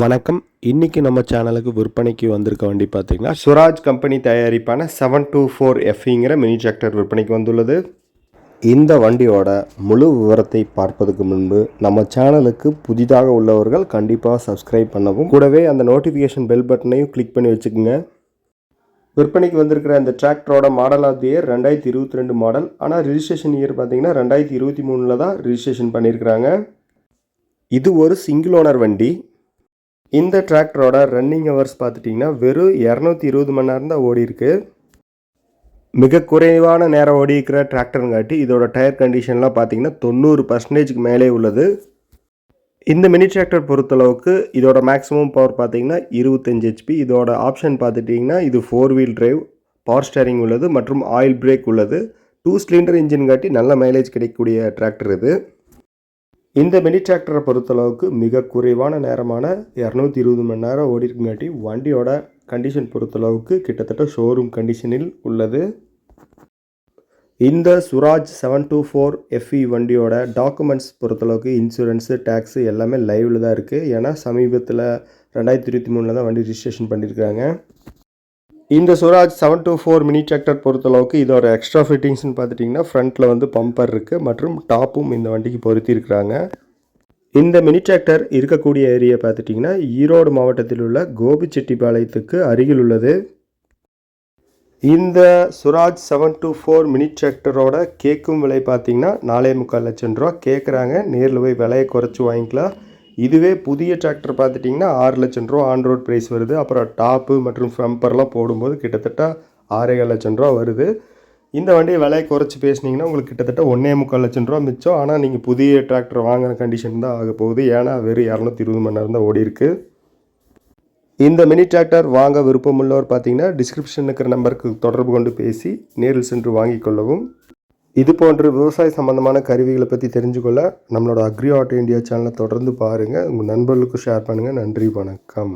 வணக்கம். இன்றைக்கி நம்ம சேனலுக்கு விற்பனைக்கு வந்திருக்க வண்டி பார்த்தீங்கன்னா சுராஜ் கம்பெனி தயாரிப்பான செவன் டூ ஃபோர் எஃப்இங்கிற மினி டிராக்டர் விற்பனைக்கு வந்துள்ளது. இந்த வண்டியோட முழு விவரத்தை பார்ப்பதற்கு முன்பு நம்ம சேனலுக்கு புதிதாக உள்ளவர்கள் கண்டிப்பாக சப்ஸ்கிரைப் பண்ணவும் கூடவே அந்த நோட்டிஃபிகேஷன் பெல் பட்டனையும் கிளிக் பண்ணி வச்சுக்கோங்க. விற்பனைக்கு வந்திருக்கிற அந்த டிராக்டரோட மாடல் ஆஃப் தி இயர் ரெண்டாயிரத்தி இருபத்தி ரெண்டு மாடல் ஆனால் ரிஜிஸ்ட்ரேஷன் இயர் பார்த்தீங்கன்னா ரெண்டாயிரத்தி இருபத்தி மூணில் தான் ரிஜிஸ்ட்ரேஷன் பண்ணியிருக்கிறாங்க. இது ஒரு சிங்கிள் ஓனர் வண்டி. இந்த டிராக்டரோட ரன்னிங் ஹவர்ஸ் பார்த்துட்டிங்கன்னா வெறும் இரநூத்தி இருபது மணி நேரம் தான் ஓடி இருக்கு மிக குறைவான நேரம் ஓடி இருக்கிற டிராக்டருங்காட்டி இதோட டயர் கண்டிஷன்லாம் பார்த்தீங்கன்னா தொண்ணூறு பர்சன்டேஜ்க்கு மேலே உள்ளது. இந்த மினி டிராக்டர் பொறுத்தளவுக்கு இதோட மேக்ஸிமம் பவர் பார்த்தீங்கன்னா இருபத்தஞ்சு ஹெச்பி இதோட ஆப்ஷன் பார்த்துட்டிங்கன்னா இது four wheel drive power steering உள்ளது மற்றும் ஆயில் பிரேக் உள்ளது. டூ சிலிண்டர் இன்ஜின் காட்டி நல்ல மைலேஜ் கிடைக்கக்கூடிய டிராக்டர் இது. இந்த மினி டிராக்டரை பொறுத்தளவுக்கு மிக குறைவான நேரமான இரநூத்தி இருபது மணி நேரம் ஓடி வண்டியோட கண்டிஷன் பொறுத்தளவுக்கு கிட்டத்தட்ட ஷோரூம் கண்டிஷனில் உள்ளது. இந்த Swaraj seven two four FE வண்டியோட டாக்குமெண்ட்ஸ் பொறுத்தளவுக்கு இன்சூரன்ஸு டேக்ஸு எல்லாமே லைவில் தான் இருக்குது ஏன்னா சமீபத்தில் ரெண்டாயிரத்தி இருபத்தி மூணில் தான் வண்டி ரிஜிஸ்ட்ரேஷன் பண்ணியிருக்காங்க இந்த Swaraj seven two four mini tractor பொறுத்தளவுக்கு இதோட எக்ஸ்ட்ரா ஃபிட்டிங்ஸ்னு பார்த்துட்டிங்கன்னா ஃப்ரண்ட்டில் வந்து பம்பர் இருக்குது மற்றும் டாப்பும் இந்த வண்டிக்கு பொருத்தியிருக்கிறாங்க இந்த மினி டிராக்டர் இருக்கக்கூடிய ஏரியா பார்த்துட்டிங்கன்னா ஈரோடு மாவட்டத்தில் உள்ள கோபிச்செட்டிப்பாளையத்துக்கு அருகில் உள்ளது. இந்த Swaraj seven two four mini டிராக்டரோட கேட்கும் விலை பார்த்தீங்கன்னா நாலே முக்கால் லட்சம் ரூபா. கேட்குறாங்க நேரில் போய் விலையை குறைச்சி வாங்கிக்கலாம். இதுவே புதிய டிராக்டர் பார்த்துட்டிங்கன்னா ஆறு லட்சம் ரூபா ஆன் ரோட் ப்ரைஸ் வருது. அப்புறம் டாப்பு மற்றும் ஃபம்பர்லாம் போடும்போது கிட்டத்தட்ட ஆறேகால் லட்சம் ரூபா வருது. இந்த வண்டியை விலையை குறைச்சி பேசுனீங்கன்னா உங்களுக்கு கிட்டத்தட்ட ஒன்றே முக்கால் லட்சம் ரூபா மிச்சம். ஆனால் நீங்கள் புதிய டிராக்டர் வாங்கின கண்டிஷன் தான் ஆக போகுது. ஏன்னா வெறும் இரநூத்தி இருபது மணி நேரம் தான் ஓடி இருக்கு இந்த மினி டிராக்டர் வாங்க விருப்பமுள்ளவர் பார்த்தீங்கன்னா டிஸ்கிரிப்ஷன் இருக்கிற நம்பருக்கு தொடர்பு கொண்டு பேசி நேரில் சென்று வாங்கிக் கொள்ளவும். இது போன்ற விவசாய சம்பந்தமான கருவிகளை பற்றி தெரிஞ்சுக்கொள்ள நம்மளோட அக்ரி ஆட்டோ இந்தியா சேனலை தொடர்ந்து பாருங்கள் உங்கள் நண்பர்களுக்கும் ஷேர் பண்ணுங்கள் நன்றி வணக்கம்.